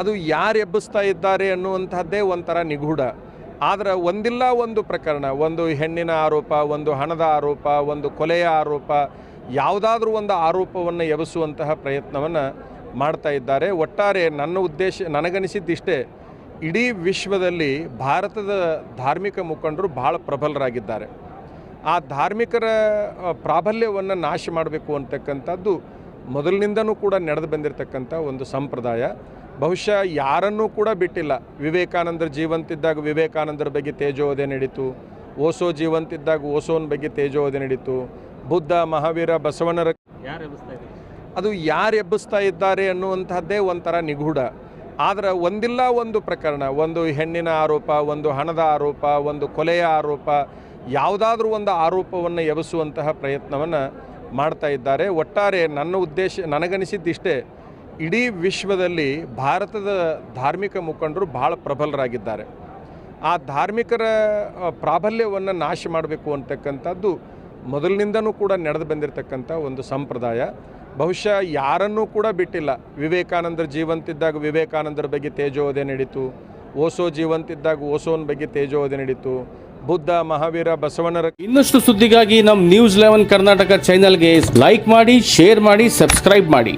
ಅದು ಯಾರು ಎಬ್ಬಿಸ್ತಾ ಇದ್ದಾರೆ ಅನ್ನುವಂಥದ್ದೇ ಒಂಥರ ನಿಗೂಢ. ಆದರೆ ಒಂದಿಲ್ಲ ಒಂದು ಪ್ರಕರಣ, ಒಂದು ಹೆಣ್ಣಿನ ಆರೋಪ, ಒಂದು ಹಣದ ಆರೋಪ, ಒಂದು ಕೊಲೆಯ ಆರೋಪ, ಯಾವುದಾದ್ರೂ ಒಂದು ಆರೋಪವನ್ನು ಎಬ್ಬಿಸುವಂತಹ ಪ್ರಯತ್ನವನ್ನು ಮಾಡ್ತಾ ಇದ್ದಾರೆ. ಒಟ್ಟಾರೆ ನನ್ನ ಉದ್ದೇಶ, ನನಗನಿಸಿದ್ದಿಷ್ಟೇ, ಇಡೀ ವಿಶ್ವದಲ್ಲಿ ಭಾರತದ ಧಾರ್ಮಿಕ ಮುಖಂಡರು ಭಾಳ ಪ್ರಬಲರಾಗಿದ್ದಾರೆ. ಆ ಧಾರ್ಮಿಕರ ಪ್ರಾಬಲ್ಯವನ್ನು ನಾಶ ಮಾಡಬೇಕು ಅಂತಕ್ಕಂಥದ್ದು ಮೊದಲಿನಿಂದನೂ ಕೂಡ ನಡೆದು ಬಂದಿರತಕ್ಕಂಥ ಒಂದು ಸಂಪ್ರದಾಯ. ಬಹುಶಃ ಯಾರನ್ನೂ ಕೂಡ ಬಿಟ್ಟಿಲ್ಲ. ವಿವೇಕಾನಂದರ ಜೀವಂತಿದ್ದಾಗ ವಿವೇಕಾನಂದರ ಬಗ್ಗೆ ತೇಜೋವಧೆ ನಡೀತು ಓಸೋ ಜೀವಂತಿದ್ದಾಗ ಓಸೋನ ಬಗ್ಗೆ ತೇಜೋವಧೆ ನಡೀತು ಬುದ್ಧ ಮಹಾವೀರ ಬಸವಣ್ಣರ ಅದು ಯಾರು ಎಬ್ಬಿಸ್ತಾ ಇದ್ದಾರೆ ಅನ್ನುವಂಥದ್ದೇ ಒಂಥರ ನಿಗೂಢ. ಆದರೆ ಒಂದಿಲ್ಲ ಒಂದು ಪ್ರಕರಣ ಒಂದು ಹೆಣ್ಣಿನ ಆರೋಪ ಒಂದು ಹಣದ ಆರೋಪ ಒಂದು ಕೊಲೆಯ ಆರೋಪ ಯಾವುದಾದ್ರೂ ಒಂದು ಆರೋಪವನ್ನು ಎಬ್ಬಿಸುವಂತಹ ಪ್ರಯತ್ನವನ್ನು ಮಾಡ್ತಾ ಇದ್ದಾರೆ. ಒಟ್ಟಾರೆ ನನ್ನ ಉದ್ದೇಶ ನನಗನಿಸಿದ್ದಿಷ್ಟೇ ಇಡೀ ವಿಶ್ವದಲ್ಲಿ ಭಾರತದ ಧಾರ್ಮಿಕ ಮುಖಂಡರು ಭಾಳ ಪ್ರಬಲರಾಗಿದ್ದಾರೆ. ಆ ಧಾರ್ಮಿಕರ ಪ್ರಾಬಲ್ಯವನ್ನು ನಾಶ ಮಾಡಬೇಕು ಅಂತಕ್ಕಂಥದ್ದು ಮೊದಲಿನಿಂದನೂ ಕೂಡ ನಡೆದು ಬಂದಿರತಕ್ಕಂಥ ಒಂದು ಸಂಪ್ರದಾಯ. ಬಹುಶಃ ಯಾರನ್ನೂ ಕೂಡ ಬಿಟ್ಟಿಲ್ಲ. ವಿವೇಕಾನಂದರ ಜೀವಂತಿದ್ದಾಗ ವಿವೇಕಾನಂದರ ಬಗ್ಗೆ ತೇಜೋವಧೆ ನಡೀತು. ಓಸೋ ಜೀವಂತಿದ್ದಾಗ ಓಸೋನ ಬಗ್ಗೆ ತೇಜೋವಧೆ ನಡೀತು. ಬುದ್ಧ, ಮಹಾವೀರ, ಬಸವಣ್ಣರ ಇನ್ನಷ್ಟು ಸುದ್ದಿಗಾಗಿ ನಮ್ಮ ನ್ಯೂಸ್ ಲೆವೆನ್ ಕರ್ನಾಟಕ ಚಾನೆಲ್ಗೆ ಲೈಕ್ ಮಾಡಿ ಶೇರ್ ಮಾಡಿ ಸಬ್ಸ್ಕ್ರೈಬ್ ಮಾಡಿ.